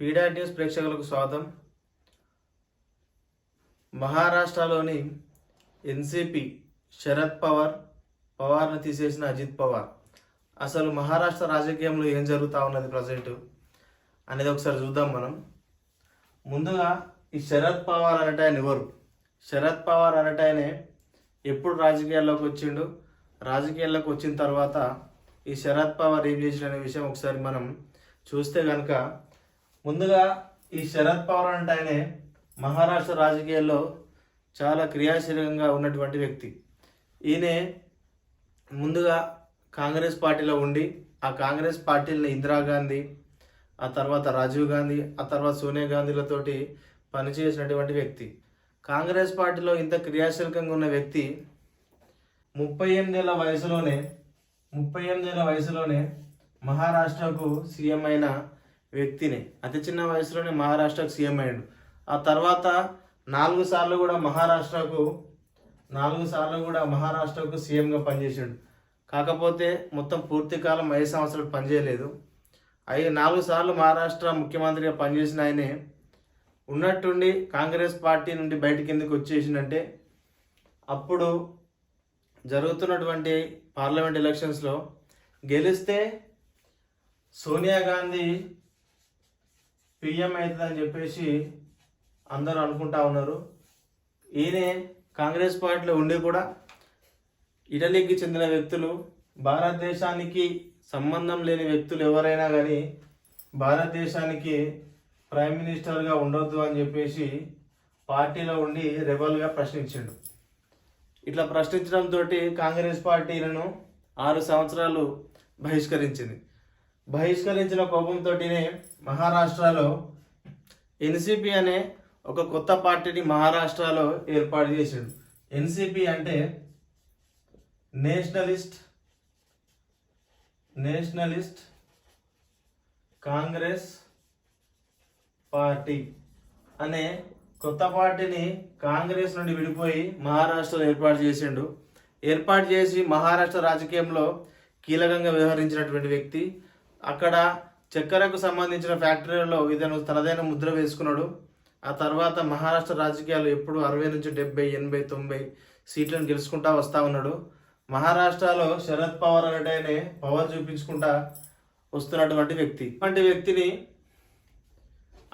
పీడా news ప్రేక్షకులకు స్వాగతం. మహారాష్ట్రలోని ఎన్సిపి శరద్ పవార్ పవార్ను తీసేసిన అజిత్ పవార్. అసలు మహారాష్ట్ర రాజకీయంలో ఏం జరుగుతూ ఉన్నది ప్రజెంట్ అనేది ఒకసారి చూద్దాం మనం. ముందుగా ఈ శరద్ పవార్ అనేట ఆయన ఎవరు? శరద్ పవార్ అనేట ఆయనే ఎప్పుడు రాజకీయాల్లోకి వచ్చిండు? రాజకీయాల్లోకి వచ్చిన తర్వాత ఈ శరద్ పవార్ ఏం చేసిన అనే విషయం ఒకసారి మనం చూస్తే కనుక ముందుగా ఈ శరద్ పవార్ అంటే ఆయనే మహారాష్ట్ర రాజకీయాల్లో చాలా క్రియాశీలకంగా ఉన్నటువంటి వ్యక్తి. ఈయనే ముందుగా కాంగ్రెస్ పార్టీలో ఉండి ఆ కాంగ్రెస్ పార్టీలని ఇందిరాగాంధీ ఆ తర్వాత రాజీవ్ గాంధీ ఆ తర్వాత సోనియా గాంధీలతోటి పనిచేసినటువంటి వ్యక్తి. కాంగ్రెస్ పార్టీలో ఇంత క్రియాశీలకంగా ఉన్న వ్యక్తి ముప్పై ఎనిమిదేళ్ళ వయసులోనే ముప్పై ఎనిమిదేళ్ళ వయసులోనే మహారాష్ట్రకు సీఎం అయిన వ్యక్తిని. అతి చిన్న వయసులోనే మహారాష్ట్రకు సీఎం అయ్యాడు. ఆ తర్వాత నాలుగు సార్లు కూడా మహారాష్ట్రకు నాలుగు సార్లు కూడా మహారాష్ట్రకు సీఎంగా పనిచేసాడు కాకపోతే మొత్తం పూర్తి కాలం ఐదు సంవత్సరాలు పనిచేయలేదు. అవి నాలుగు సార్లు మహారాష్ట్ర ముఖ్యమంత్రిగా పనిచేసిన ఆయనే ఉన్నట్టుండి కాంగ్రెస్ పార్టీ నుండి బయటికి ఎందుకు వచ్చేసిందంటే అప్పుడు జరుగుతున్నటువంటి పార్లమెంట్ ఎలక్షన్స్లో గెలిస్తే సోనియా గాంధీ పిఎం అవుతుందని చెప్పేసి అందరూ అనుకుంటా ఉన్నారు. ఈయనే కాంగ్రెస్ పార్టీలో ఉండి కూడా ఇటలీకి చెందిన వ్యక్తులు భారతదేశానికి సంబంధం లేని వ్యక్తులు ఎవరైనా కానీ భారతదేశానికి ప్రైమ్ మినిస్టర్గా ఉండొద్దు అని చెప్పేసి పార్టీలో ఉండి రెబల్గా ప్రశ్నించాడు. ఇట్లా ప్రశ్నించడంతో కాంగ్రెస్ పార్టీలను ఆరు సంవత్సరాలు బహిష్కరించింది. బహిష్కరించిన కోపంతోటినే మహారాష్ట్రలో ఎన్సిపి అనే ఒక కొత్త పార్టీని మహారాష్ట్రలో ఏర్పాటు చేసిండు. ఎన్సిపి అంటే నేషనలిస్ట్ నేషనలిస్ట్ కాంగ్రెస్ పార్టీ అనే కొత్త పార్టీని కాంగ్రెస్ నుండి విడిపోయి మహారాష్ట్రలో ఏర్పాటు చేసిండు. ఏర్పాటు చేసి మహారాష్ట్ర రాజకీయంలో కీలకంగా వ్యవహరించినటువంటి వ్యక్తి అక్కడ చక్కెరకు సంబంధించిన ఫ్యాక్టరీలలో ఇతను తనదైన ముద్ర వేసుకున్నాడు. ఆ తర్వాత మహారాష్ట్ర రాజకీయాలు ఎప్పుడు అరవై నుంచి డెబ్బై ఎనభై తొంభై సీట్లను గెలుచుకుంటా వస్తూ ఉన్నాడు. మహారాష్ట్రలో శరద్ పవార్ అనేటైనే పవర్ చూపించుకుంటా వస్తున్నటువంటి వ్యక్తి. అటువంటి వ్యక్తిని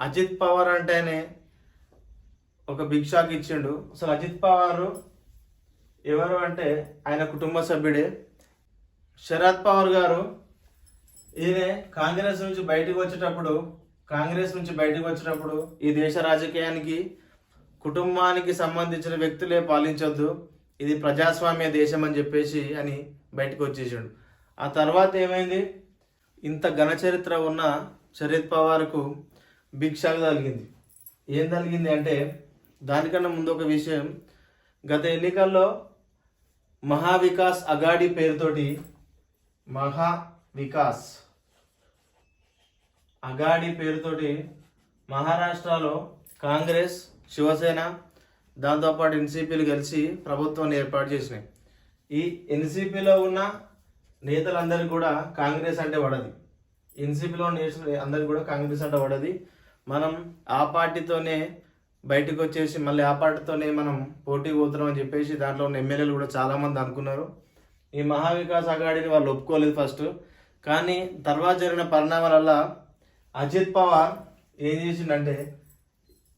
అజిత్ పవార్ అంటేనే ఒక బిగ్ షాక్ ఇచ్చిండు. అసలు అజిత్ పవార్ ఎవరు అంటే ఆయన కుటుంబ సభ్యుడే. శరద్ పవార్ గారు ఈయనే కాంగ్రెస్ నుంచి బయటకు వచ్చేటప్పుడు కాంగ్రెస్ నుంచి బయటకు వచ్చేటప్పుడు ఈ దేశ రాజకీయానికి కుటుంబానికి సంబంధించిన వ్యక్తులే పాలించొద్దు. ఇది ప్రజాస్వామ్య దేశం అని చెప్పేసి అని బయటకు వచ్చేసాడు. ఆ తర్వాత ఏమైంది? ఇంత ఘన చరిత్ర ఉన్న శరద్ పవార్కు బిగ్ కలిగింది తగిలింది. ఏం తగిలింది అంటే దానికన్నా ముందు ఒక విషయం. గత ఎన్నికల్లో మహావికాస్ అగాడి పేరుతోటి మహా వికాస్ అగాడి పేరుతోటి మహారాష్ట్రలో కాంగ్రెస్ శివసేన దాంతోపాటు ఎన్సీపీలు కలిసి ప్రభుత్వాన్ని ఏర్పాటు చేసినాయి. ఈ ఎన్సీపీలో ఉన్న నేతలందరికీ కూడా కాంగ్రెస్ అంటే పడది ఎన్సీపీలో నేతలు అందరికీ కూడా కాంగ్రెస్ అంటే పడది మనం ఆ పార్టీతోనే బయటకు వచ్చేసి మళ్ళీ ఆ పార్టీతోనే మనం పోటీ పోతున్నాం అని చెప్పేసి దాంట్లో ఉన్న ఎమ్మెల్యేలు కూడా చాలామంది అనుకున్నారు. ఈ మహావికాస్ అఘాడిని వాళ్ళు ఒప్పుకోలేదు ఫస్ట్. కానీ తర్వాత జరిగిన పరిణామాలల్ల అజిత్ పవార్ ఏం చేసిండంటే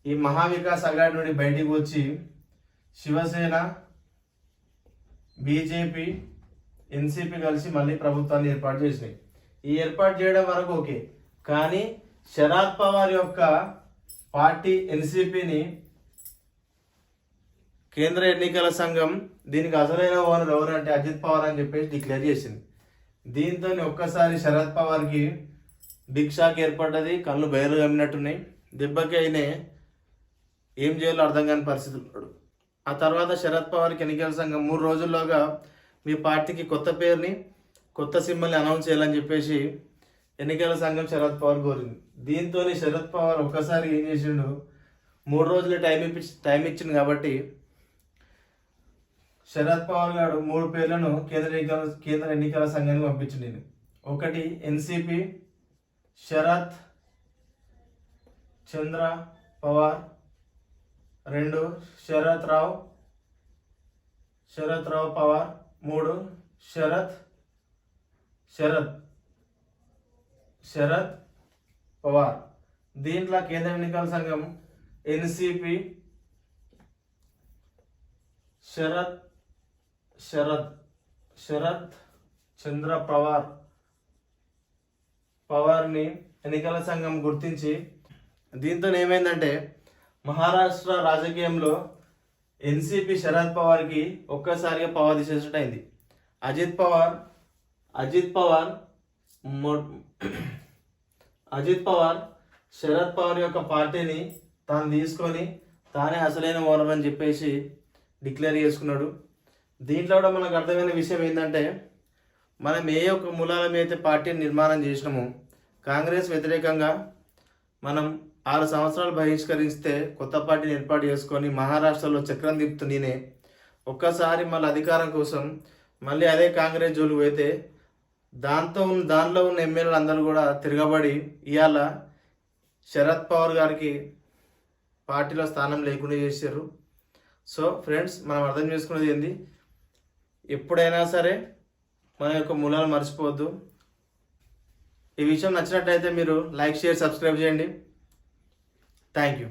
ఈ మహావికాస్ అఘాడి నుండి బయటికి వచ్చి శివసేన బీజేపీ ఎన్సీపీ కలిసి మళ్ళీ ప్రభుత్వాన్ని ఏర్పాటు చేసినాయి. ఈ ఏర్పాటు చేయడం వరకు ఓకే కానీ శరద్ పవార్ యొక్క పార్టీ ఎన్సీపీని కేంద్ర ఎన్నికల సంఘం దీనికి అసలైన ఓనర్ ఎవరంటే అజిత్ పవార్ అని చెప్పేసి డిక్లేర్ చేసింది. దీంతో ఒక్కసారి శరద్ పవార్కి బిగ్ షాక్ ఏర్పడ్డది కళ్ళు బయలు కమ్మినట్టున్నాయి. దెబ్బకి అయినే ఏం చేయాలో అర్థం కాని పరిస్థితి ఉన్నాడు. ఆ తర్వాత శరద్ పవార్కి ఎన్నికల సంఘం మూడు రోజుల్లోగా మీ పార్టీకి కొత్త పేరుని కొత్త సింబల్ని అనౌన్స్ చేయాలని చెప్పేసి ఎన్నికల సంఘం శరద్ పవార్ కోరింది. దీంతో శరద్ పవార్ ఒక్కసారి ఏం చేసిండు మూడు రోజులు టైం ఇప్పించి టైం ఇచ్చింది కాబట్టి శరద్ పవార్ గారు మూడు పేర్లను కేంద్ర ఎన్నికల కేంద్ర ఎన్నికల సంఘానికి పంపించింది ఒకటి ఎన్సిపి శరత్ చంద్ర పవార్. రెండు శరత్ రావు శరత్ రావు పవార్. మూడు శరత్ శరత్ శరత్ పవార్. దీంట్లో కేంద్ర ఎన్నికల సంఘం ఎన్సిపి శరత్ శరత్ శరత్ చంద్ర పవార్. పవార్ని ఎన్నికల సంఘం గుర్తించి దీంతో ఏమైందంటే మహారాష్ట్ర రాజకీయంలో ఎన్సీపీ శరద్ పవార్కి ఒక్కసారిగా పవర్ తీసేసినట్టు అయింది అజిత్ పవార్ అజిత్ పవార్ మొ- అజిత్ పవార్ శరద్ పవార్ యొక్క పార్టీని తాను తీసుకొని తానే అసలైన ఓనర్ అని చెప్పేసి డిక్లేర్ చేసుకున్నాడు. దీంట్లో కూడా మనకు అర్థమైన విషయం ఏంటంటే మనం ఏ ఒక్క మూలాల మీద అయితే పార్టీని నిర్మాణం చేసినామో కాంగ్రెస్ వ్యతిరేకంగా మనం ఆరు సంవత్సరాలు బహిష్కరిస్తే కొత్త పార్టీని ఏర్పాటు చేసుకొని మహారాష్ట్రలో చక్రం తిప్పుతూ నేనే ఒక్కసారి మళ్ళీ అధికారం కోసం మళ్ళీ అదే కాంగ్రెస్ జోలు పోతే దాంతో ఉన్న దానిలో ఉన్న ఎమ్మెల్యేలు అందరూ కూడా తిరగబడి ఇవాళ శరద్ పవార్ గారికి పార్టీలో స్థానం లేకుండా చేశారు. సో ఫ్రెండ్స్ మనం అర్థం చేసుకున్నది ఏంది? ఎప్పుడైనా సరే మన యొక్క మూలాలు మర్చిపోవద్దు. ఈ విషయం నచ్చినట్టయితే మీరు లైక్ షేర్ సబ్స్క్రైబ్ చేయండి. Thank you